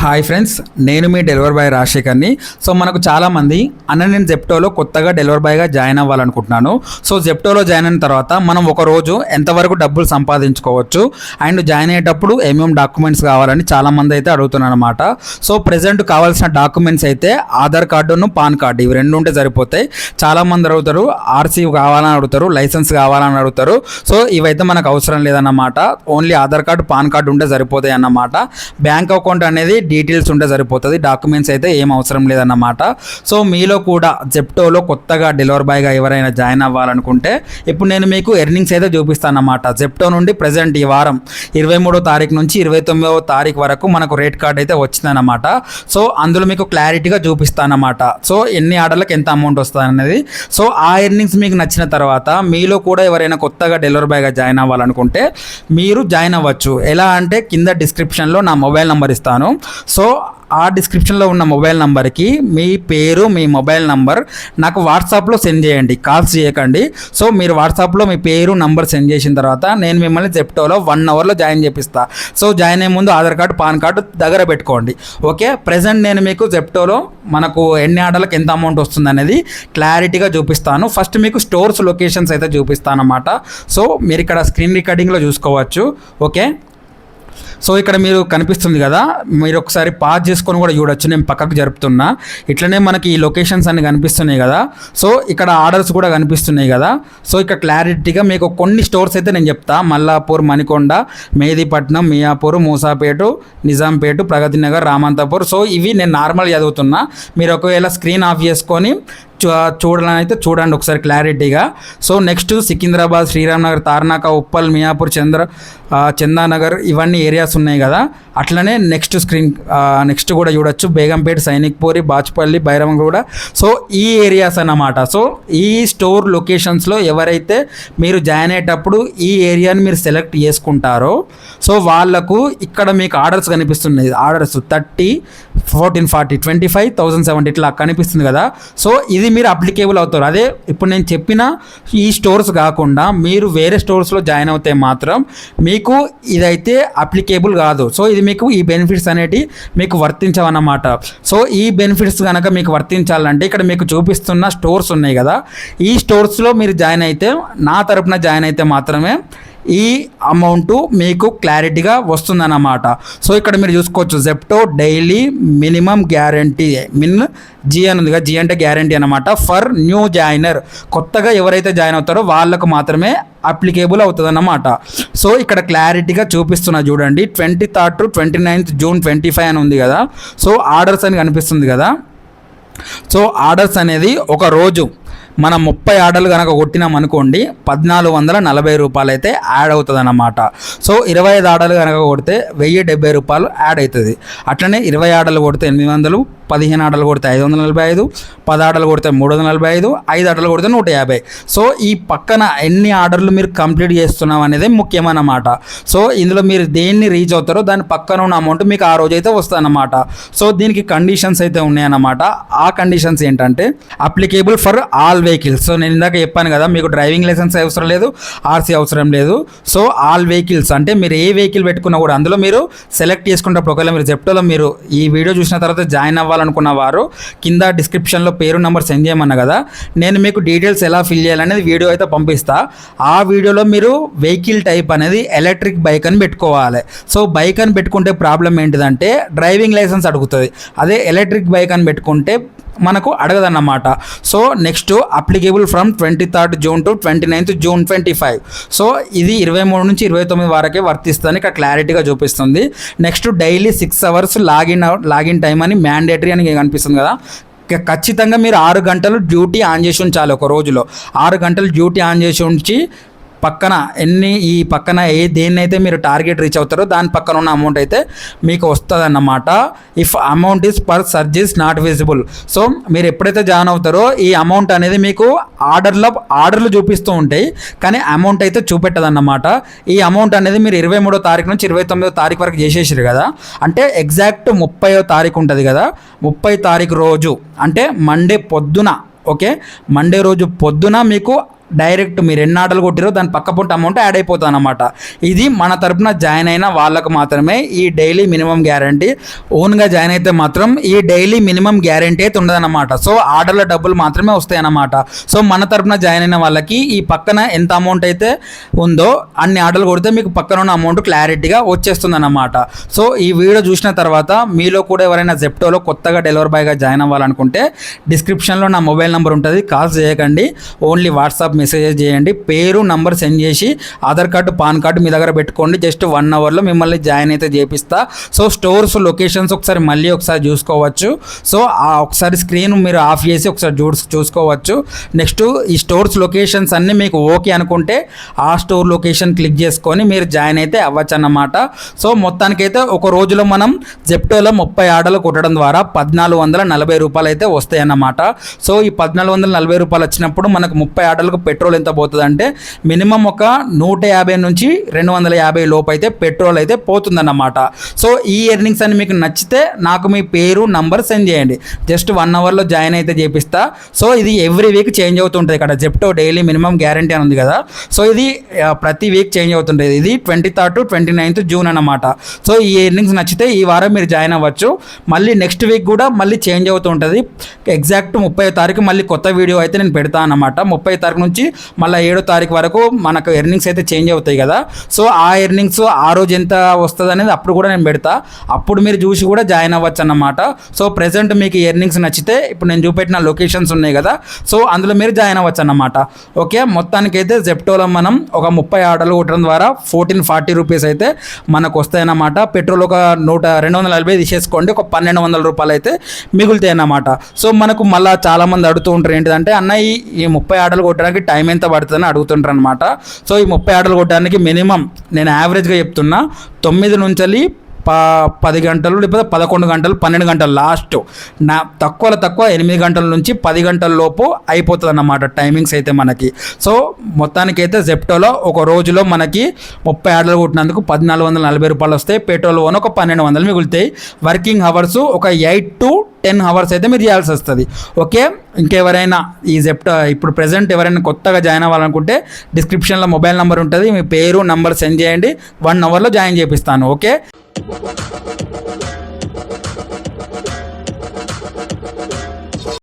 Hi friends నేను మీ delivery boy రాజశేఖర్ని. సో మనకు చాలామంది అన్న నేను జెప్టోలో కొత్తగా డెలివరీ బాయ్గా జాయిన్ అవ్వాలనుకుంటున్నాను. సో జెప్టోలో జాయిన్ అయిన తర్వాత మనం ఒక రోజు ఎంతవరకు డబ్బులు సంపాదించుకోవచ్చు అండ్ జాయిన్ అయ్యేటప్పుడు ఏమేమి డాక్యుమెంట్స్ కావాలని చాలామంది అయితే అడుగుతున్నాను అనమాట సో ప్రజెంట్ కావాల్సిన డాక్యుమెంట్స్ అయితే ఆధార్ కార్డును పాన్ కార్డు ఇవి రెండు ఉంటే సరిపోతాయి. చాలామంది అడుగుతారు ఆర్సీ కావాలని అడుగుతారు లైసెన్స్ కావాలని అడుగుతారు. సో ఇవైతే మనకు అవసరం లేదన్నమాట. Only Aadhaar card PAN card ఉంటే సరిపోతాయి అన్నమాట. బ్యాంక్ అకౌంట్ అనేది డీటెయిల్స్ ఉంటే సరిపోతుంది. డాక్యుమెంట్స్ అయితే ఏం అవసరం లేదన్నమాట. సో మీలో కూడా జెప్టోలో కొత్తగా డెలివరీ బాయ్గా ఎవరైనా జాయిన్ అవ్వాలనుకుంటే ఇప్పుడు నేను మీకు ఎర్నింగ్స్ అయితే చూపిస్తానమాట జెప్టో నుండి ప్రజెంట్ ఈ వారం ఇరవై మూడో తారీఖు నుంచి ఇరవై తొమ్మిదవ తారీఖు వరకు మనకు రేట్ కార్డ్ అయితే వచ్చిందన్నమాట. సో అందులో మీకు క్లారిటీగా చూపిస్తానమాట సో ఎన్ని ఆర్డర్లకు ఎంత అమౌంట్ వస్తుంది అనేది. సో ఆ ఎర్నింగ్స్ మీకు నచ్చిన తర్వాత మీలో కూడా ఎవరైనా కొత్తగా డెలివరీ బాయ్గా జాయిన్ అవ్వాలనుకుంటే మీరు జాయిన్ అవ్వచ్చు. ఎలా అంటే కింద డిస్క్రిప్షన్లో నా మొబైల్ నెంబర్ ఇస్తాను. సో ఆ డిస్క్రిప్షన్లో ఉన్న మొబైల్ నంబర్కి మీ పేరు మీ మొబైల్ నంబర్ నాకు వాట్సాప్లో సెండ్ చేయండి కాల్స్ చేయకండి. సో మీరు వాట్సాప్లో మీ పేరు నంబర్ సెండ్ చేసిన తర్వాత నేను మిమ్మల్ని జెప్టోలో వన్ అవర్లో జాయిన్ చేపిస్తా. సో జాయిన్ అయ్యే ముందు ఆధార్ కార్డు పాన్ కార్డు దగ్గర పెట్టుకోండి. ఓకే? ప్రజెంట్ నేను మీకు జెప్టోలో మనకు ఎన్ని ఆర్డర్లకు ఎంత అమౌంట్ వస్తుంది అనేది క్లారిటీగా చూపిస్తాను. ఫస్ట్ మీకు స్టోర్స్ లొకేషన్స్ అయితే చూపిస్తాను అన్నమాట సో మీరు ఇక్కడ స్క్రీన్ రికార్డింగ్లో చూసుకోవచ్చు. ఓకే? సో ఇక్కడ మీరు కనిపిస్తుంది కదా మీరు ఒకసారి పాజ్ చేసుకొని కూడా చూడొచ్చు నేను పక్కకు జరుపుతున్నా. ఇట్లనే మనకి ఈ లొకేషన్స్ అన్ని కనిపిస్తున్నాయి కదా సో ఇక్కడ ఆర్డర్స్ కూడా కనిపిస్తున్నాయి కదా. సో ఇక్కడ క్లారిటీగా మీకు కొన్ని స్టోర్స్ అయితే నేను చెప్తా. మల్లాపూర్ మణికొండ మెహదీపట్నం మియాపూర్ మూసాపేట నిజాంపేట ప్రగతి నగర్ రామంతపూర్. సో ఇవి నేను నార్మల్ చదువుతున్నా. మీరు ఒకవేళ స్క్రీన్ ఆఫ్ చేసుకొని చూడాలని అయితే చూడండి ఒకసారి క్లారిటీగా. సో నెక్స్ట్ సికింద్రాబాద్ శ్రీరామ్ నగర్ తార్నాక ఉప్పల్ మియాపూర్ చంద్ర చందానగర్ ఇవన్నీ ఏరియాస్ ఉన్నాయి కదా. అట్లనే నెక్స్ట్ స్క్రీన్ నెక్స్ట్ కూడా చూడొచ్చు. బేగంపేట సైనిక్పూరి బాచుపల్లి బైరవంగూడ సో ఈ ఏరియాస్ అన్నమాట. సో ఈ స్టోర్ లొకేషన్స్లో ఎవరైతే మీరు జాయిన్ అయ్యేటప్పుడు ఈ ఏరియాని మీరు సెలెక్ట్ చేసుకుంటారో సో వాళ్ళకు ఇక్కడ మీకు ఆర్డర్స్ కనిపిస్తున్నాయి. Orders thirty fourteen forty twenty five thousand seventy ఇట్లా కనిపిస్తుంది కదా. సో ఇది ఇది మీరు అప్లికేబుల్ అవుతారు. అదే ఇప్పుడు నేను చెప్పిన ఈ స్టోర్స్ కాకుండా మీరు వేరే స్టోర్స్లో జాయిన్ అవుతే మాత్రం మీకు ఇదైతే అప్లికేబుల్ కాదు. సో ఇది మీకు ఈ బెనిఫిట్స్ అనేటి మీకు వర్తించవన్నమాట. సో ఈ బెనిఫిట్స్ కనుక మీకు వర్తించాలంటే ఇక్కడ మీకు చూపిస్తున్న స్టోర్స్ ఉన్నాయి కదా. ఈ స్టోర్స్లో మీరు జాయిన్ అయితే నా తరపున జాయిన్ అయితే మాత్రమే ఈ అమౌంట్ మీకు క్లారిటీగా వస్తుందన్నమాట. సో ఇక్కడ మీరు చూసుకోవచ్చు Zepto daily minimum guarantee min G అని ఉంది కదా జీ అంటే గ్యారంటీ అనమాట ఫర్ న్యూ జాయినర్. కొత్తగా ఎవరైతే జాయిన్ అవుతారో వాళ్ళకు మాత్రమే అప్లికేబుల్ అవుతుంది అన్నమాట సో ఇక్కడ క్లారిటీగా చూపిస్తున్నా చూడండి twenty third to twenty ninth June twenty five అని ఉంది కదా. సో ఆర్డర్స్ అని కనిపిస్తుంది కదా. సో ఆర్డర్స్ అనేది ఒక రోజు మనం ముప్పై ఆర్డర్లు కనుక కొట్టినాం అనుకోండి పద్నాలుగు వందల నలభై రూపాయలు అయితే యాడ్ అవుతుంది అన్నమాట సో ఇరవై ఐదు ఆర్డర్లు కనుక కొడితే వెయ్యి డెబ్బై రూపాయలు యాడ్ అవుతుంది. అట్లనే ఇరవై ఆర్డర్లు కొడితే ఎనిమిది వందలు పదిహేను ఆర్డర్లు కొడితే ఐదు వందల నలభై ఐదు పది ఆర్డర్లు కొడితే మూడు వందల నలభై ఐదు ఐదు ఆర్డర్లు కొడితే నూట యాభై. సో ఈ పక్కన ఎన్ని ఆర్డర్లు మీరు కంప్లీట్ చేస్తున్నాం అనేది ముఖ్యమన్నమాట. సో ఇందులో మీరు దేన్ని రీచ్ అవుతారో దాని పక్కన ఉన్న అమౌంట్ మీకు ఆ రోజు అయితే వస్తుందన్నమాట. సో దీనికి కండిషన్స్ అయితే ఉన్నాయన్నమాట. ఆ కండిషన్స్ ఏంటంటే applicable for all vehicles so నేను ఇందాక చెప్పాను కదా మీకు డ్రైవింగ్ లైసెన్స్ అవసరం లేదు ఆర్సీ అవసరం లేదు. సో ఆల్ వెహికల్స్ అంటే మీరు ఏ వెహికల్ పెట్టుకున్నా కూడా అందులో మీరు సెలెక్ట్ చేసుకున్నప్పుడు ఒకవేళ మీరు జెప్టోలో మీరు ఈ వీడియో చూసిన తర్వాత జాయిన్ అవ్వాలనుకున్న వారు కింద డిస్క్రిప్షన్లో పేరు నెంబర్ సెండ్ చేయమన్నా కదా నేను మీకు డీటెయిల్స్ ఎలా ఫిల్ చేయాలనేది వీడియో అయితే పంపిస్తా. ఆ వీడియోలో మీరు వెహికల్ టైప్ అనేది ఎలక్ట్రిక్ బైక్ అని పెట్టుకోవాలి. సో బైక్ అని పెట్టుకుంటే ప్రాబ్లం ఏంటిదంటే డ్రైవింగ్ లైసెన్స్ అడుగుతుంది. అదే ఎలక్ట్రిక్ బైక్ అని పెట్టుకుంటే మనకు అడగదన్నమాట. So next applicable from twenty third June to twenty ninth June twenty five so ఇది ఇరవై మూడు నుంచి ఇరవై తొమ్మిది వరకే వర్తిస్తుంది. ఇక్కడ క్లారిటీగా చూపిస్తుంది. Next daily six hours login login time అని మ్యాండేటరీ అని కనిపిస్తుంది కదా. ఖచ్చితంగా మీరు ఆరు గంటలు డ్యూటీ ఆన్ చేసి ఉంచాలి ఒక రోజులో. ఆరు గంటలు డ్యూటీ ఆన్ చేసి ఉంచి పక్కన ఎన్ని ఈ పక్కన ఏ దేన్నైతే మీరు టార్గెట్ రీచ్ అవుతారో దాని పక్కన ఉన్న అమౌంట్ అయితే మీకు వస్తుంది అన్నమాట if amount is per surge is not visible so మీరు ఎప్పుడైతే జాయిన్ అవుతారో ఈ అమౌంట్ అనేది మీకు ఆర్డర్లో ఆర్డర్లు చూపిస్తూ ఉంటాయి. కానీ అమౌంట్ అయితే చూపెట్టదు అన్నమాట ఈ అమౌంట్ అనేది మీరు ఇరవై మూడో తారీఖు నుంచి ఇరవై తొమ్మిదో తారీఖు వరకు చేసేసారు కదా. అంటే ఎగ్జాక్ట్ ముప్పైవ తారీఖు ఉంటుంది కదా. ముప్పై తారీఖు రోజు అంటే మండే పొద్దున ఓకే మండే రోజు పొద్దున మీకు డైరెక్ట్ మీరు ఎన్ని ఆర్డర్లు కొట్టిరో దాని పక్క పొంట అమౌంట్ యాడ్ అయిపోతుంది అనమాట ఇది మన తరపున జాయిన్ అయిన వాళ్ళకు మాత్రమే ఈ డైలీ మినిమం గ్యారంటీ. ఓన్గా జాయిన్ అయితే మాత్రం ఈ డైలీ మినిమం గ్యారంటీ అయితే ఉండదన్నమాట. సో ఆర్డర్ల డబ్బులు మాత్రమే వస్తాయి అన్నమాట సో మన తరపున జాయిన్ అయిన వాళ్ళకి ఈ పక్కన ఎంత అమౌంట్ అయితే ఉందో అన్ని ఆర్డర్లు కొడితే మీకు పక్కన ఉన్న అమౌంట్ క్లారిటీగా వచ్చేస్తుంది అన్నమాట సో ఈ వీడియో చూసిన తర్వాత మీలో కూడా ఎవరైనా జెప్టోలో కొత్తగా డెలివరీ బాయ్గా జాయిన్ అవ్వాలనుకుంటే డిస్క్రిప్షన్లో నా మొబైల్ నెంబర్ ఉంటుంది. కాల్ చేయకండి. ఓన్లీ వాట్సాప్ మెసేజెస్ చేయండి. పేరు నంబర్ సెండ్ చేసి ఆధార్ కార్డు పాన్ కార్డు మీ దగ్గర పెట్టుకోండి. జస్ట్ వన్ అవర్లో మిమ్మల్ని జాయిన్ అయితే చేపిస్తా. సో స్టోర్స్ లొకేషన్స్ ఒకసారి మళ్ళీ ఒకసారి చూసుకోవచ్చు. సో ఆ ఒకసారి స్క్రీన్ మీరు ఆఫ్ చేసి ఒకసారి చూ చూసుకోవచ్చు. నెక్స్ట్ ఈ స్టోర్స్ లొకేషన్స్ అన్నీ మీకు ఓకే అనుకుంటే ఆ స్టోర్ లొకేషన్ క్లిక్ చేసుకొని మీరు జాయిన్ అయితే అవ్వచ్చు అన్నమాట సో మొత్తానికైతే ఒక రోజులో మనం జెప్టోలో ముప్పై ఆర్డర్లు కొట్టడం ద్వారా పద్నాలుగు వందల నలభై రూపాయలు అయితే వస్తాయన్నమాట. సో ఈ పద్నాలుగు వందల నలభై రూపాయలు వచ్చినప్పుడు మనకు ముప్పై ఆర్డర్లకు పెట్రోల్ ఎంత పోతుంది అంటే మినిమం ఒక నూట యాభై నుంచి రెండు వందల యాభై లోపు అయితే పెట్రోల్ అయితే పోతుందన్నమాట. సో ఈ ఎర్నింగ్స్ అని మీకు నచ్చితే నాకు మీ పేరు నంబర్ సెండ్ చేయండి. జస్ట్ వన్ అవర్లో జాయిన్ అయితే చేపిస్తా. సో ఇది ఎవ్రీ వీక్ చేంజ్ అవుతుంటుంది ఇక్కడ. జెప్టో డైలీ మినిమం గ్యారంటీ అని ఉంది కదా. సో ఇది ప్రతి వీక్ చేంజ్ అవుతుంటుంది. ఇది twenty third to twenty ninth June అనమాట సో ఈ ఎర్నింగ్స్ నచ్చితే ఈ వారం మీరు జాయిన్ అవ్వచ్చు. మళ్ళీ నెక్స్ట్ వీక్ కూడా మళ్ళీ చేంజ్ అవుతూ ఉంటుంది ఎగ్జాక్ట్ ముప్పై తారీఖు మళ్ళీ కొత్త వీడియో అయితే నేను పెడతాను అనమాట ముప్పై తారీఖు నుంచి మళ్ళీ ఏడో తారీఖు వరకు మనకు ఎర్నింగ్స్ అయితే చేంజ్ అవుతాయి కదా. సో ఆ ఎర్నింగ్స్ ఆ రోజు ఎంత వస్తుంది అనేది అప్పుడు కూడా నేను పెడతా. అప్పుడు మీరు చూసి కూడా జాయిన్ అవ్వచ్చు అన్నమాట సో ప్రెసెంట్ మీకు ఎర్నింగ్స్ నచ్చితే ఇప్పుడు నేను చూపెట్టిన లొకేషన్స్ ఉన్నాయి కదా. సో అందులో మీరు జాయిన్ అవ్వచ్చు అన్నమాట ఓకే మొత్తానికైతే జెప్టోలో మనం ఒక ముప్పై ఆర్డర్లు కొట్టడం ద్వారా ఫోర్టీన్ ఫార్టీ రూపీస్ అయితే మనకు వస్తాయన్నమాట. పెట్రోల్ ఒక నూట రెండు వందల నలభై తీసేసుకోండి ఒక పన్నెండు వందల రూపాయలు అయితే మిగులుతాయి అన్నమాట సో మనకు మళ్ళీ చాలామంది అడుగుతూ ఉంటారు ఏంటిదంటే అన్న ఈ ఈ ముప్పై ఆర్డర్లు కొట్టడానికి టైం ఎంత పడుతుందని అడుగుతుంటారు అనమాట సో ఈ ముప్పై ఆటలు కొట్టడానికి మినిమం నేను యావరేజ్గా చెప్తున్నా తొమ్మిది నుంచి ప పది గంటలు లేకపోతే పదకొండు గంటలు పన్నెండు గంటలు లాస్ట్. నా తక్కువలో తక్కువ ఎనిమిది గంటల నుంచి పది గంటల లోపు అయిపోతుంది అన్నమాట టైమింగ్స్ అయితే మనకి. సో మొత్తానికి అయితే జెప్టోలో ఒక రోజులో మనకి ముప్పై ఆర్డర్లు కొట్టినందుకు పద్నాలుగు వందల నలభై రూపాయలు వస్తాయి. పెట్రోల్ ఓన్ ఒక పన్నెండు వందలు మిగులుతాయి. వర్కింగ్ అవర్స్ ఒక ఎయిట్ టు టెన్ అవర్స్ అయితే మీరు చేయాల్సి వస్తుంది. ఓకే? ఇంకెవరైనా ఈ జెప్టో ఇప్పుడు ప్రెసెంట్ ఎవరైనా కొత్తగా జాయిన్ అవ్వాలనుకుంటే డిస్క్రిప్షన్లో మొబైల్ నెంబర్ ఉంటుంది. మీ పేరు నంబర్ సెండ్ చేయండి. వన్ అవర్లో జాయిన్ చేపిస్తాను. ఓకే? Thank you.